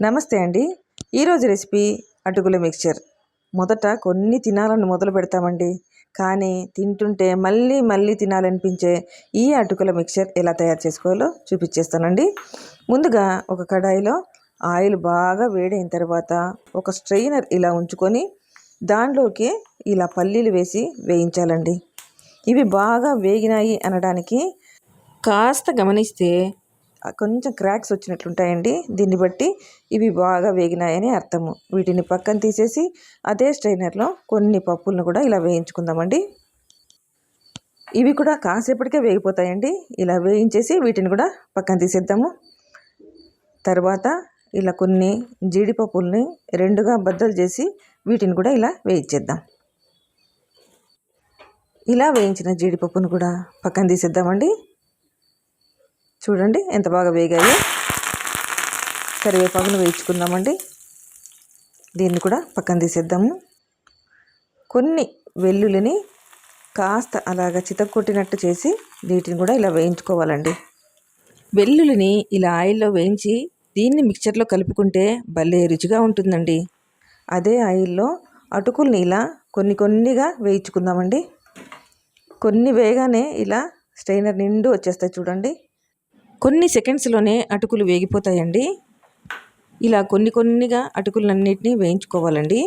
నమస్తే అండి. ఈరోజు రెసిపీ అటుకుల మిక్చర్. మొదట కొన్ని తినాలని మొదలు పెడతామండి. కానీ తింటుంటే మళ్ళీ మళ్ళీ తినాలనిపించే ఈ అటుకుల మిక్చర్ ఎలా తయారు చేసుకోవాలో చూపించేస్తానండి ముందుగా ఒక కడాయిలో ఆయిల్ బాగా వేడైన తర్వాత ఒక స్ట్రెయినర్ ఇలా ఉంచుకొని దాంట్లోకి ఇలా పల్లీలు వేసి వేయించాలండి. ఇవి బాగా వేగినాయి అనడానికి కాస్త గమనిస్తే కొంచెం క్రాక్స్ వచ్చినట్లుంటాయండి. దీన్ని బట్టి ఇవి బాగా వేగినాయని అర్థము. వీటిని పక్కన తీసేసి అదే స్ట్రైనర్లో కొన్ని పప్పులను కూడా ఇలా వేయించుకుందామండి. ఇవి కూడా కాసేపటికే వేగిపోతాయండి. ఇలా వేయించేసి వీటిని కూడా పక్కన తీసేద్దాము. తర్వాత ఇలా కొన్ని జీడిపప్పుల్ని రెండుగా బద్దలు చేసి వీటిని కూడా ఇలా వేయించేద్దాం. ఇలా వేయించిన జీడిపప్పును కూడా పక్కన తీసేద్దామండి. చూడండి ఎంత బాగా వేగాయో. కరివేపాకును వేయించుకుందామండి. దీన్ని కూడా పక్కన తీసేద్దాము. కొన్ని వెల్లుల్లిని కాస్త అలాగ చితక్కొట్టినట్టు చేసి వీటిని కూడా ఇలా వేయించుకోవాలండి. వెల్లుల్లిని ఇలా ఆయిల్లో వేయించి దీన్ని మిక్చర్లో కలుపుకుంటే భలే రుచిగా ఉంటుందండి. అదే ఆయిల్లో అటుకుల్ని ఇలా కొన్ని కొన్నిగా వేయించుకుందామండి. కొన్ని వేగానే ఇలా స్ట్రైనర్ నిండు వచ్చేస్తాయి చూడండి. కొన్ని సెకండ్స్లోనే అటుకులు వేగిపోతాయండి. ఇలా కొన్ని కొన్నిగా అటుకులన్నిటినీ వేయించుకోవాలండి.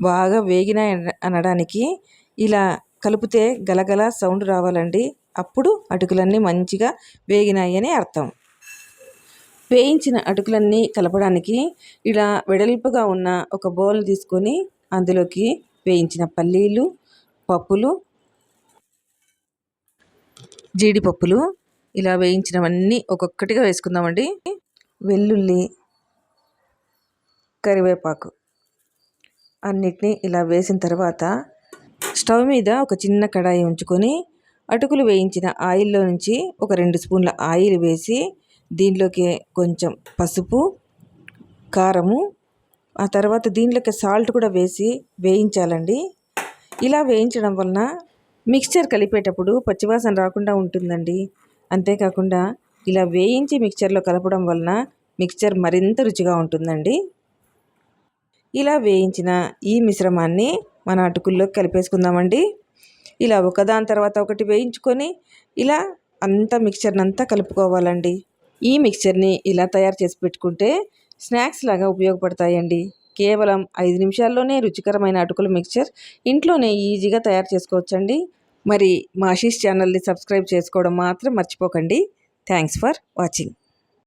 బాగా వేగిన అనడానికి ఇలా కలిపితే గలగల సౌండ్ రావాలండి. అప్పుడు అటుకులన్నీ మంచిగా వేగినాయి అని అర్థం. వేయించిన అటుకులన్నీ కలపడానికి ఇలా వెడల్పుగా ఉన్న ఒక బౌల్ తీసుకొని అందులోకి వేయించిన పల్లీలు పప్పులు జీడిపప్పులు ఇలా వేయించినవన్నీ ఒక్కొక్కటిగా వేసుకుందామండి. వెల్లుల్లి కరివేపాకు అన్నిటినీ ఇలా వేసిన తర్వాత స్టవ్ మీద ఒక చిన్న కడాయి ఉంచుకొని అటుకులు వేయించిన ఆయిల్లో నుంచి ఒక రెండు స్పూన్ల ఆయిల్ వేసి దీంట్లోకి కొంచెం పసుపు కారము ఆ తర్వాత దీంట్లోకి సాల్ట్ కూడా వేసి వేయించాలండి. ఇలా వేయించడం వలన మిక్స్చర్ కలిపేటప్పుడు పచ్చివాసన రాకుండా ఉంటుందండి. అంతేకాకుండా ఇలా వేయించి మిక్చర్లో కలపడం వలన మిక్చర్ మరింత రుచిగా ఉంటుందండి. ఇలా వేయించిన ఈ మిశ్రమాన్ని మన అటుకుల్లో కలిపేసుకుందామండి. ఇలా ఒకదాని తర్వాత ఒకటి వేయించుకొని ఇలా అంతా మిక్చర్ని అంతా కలుపుకోవాలండి. ఈ మిక్చర్ని ఇలా తయారు చేసి పెట్టుకుంటే స్నాక్స్ లాగా ఉపయోగపడతాయండి. కేవలం ఐదు నిమిషాల్లోనే రుచికరమైన అటుకుల మిక్చర్ ఇంట్లోనే ఈజీగా తయారు చేసుకోవచ్చండి. మరి మా ఆశీష్ ఛానల్ని సబ్స్క్రైబ్ చేసుకోవడం మాత్రం మర్చిపోకండి. Thanks for watching.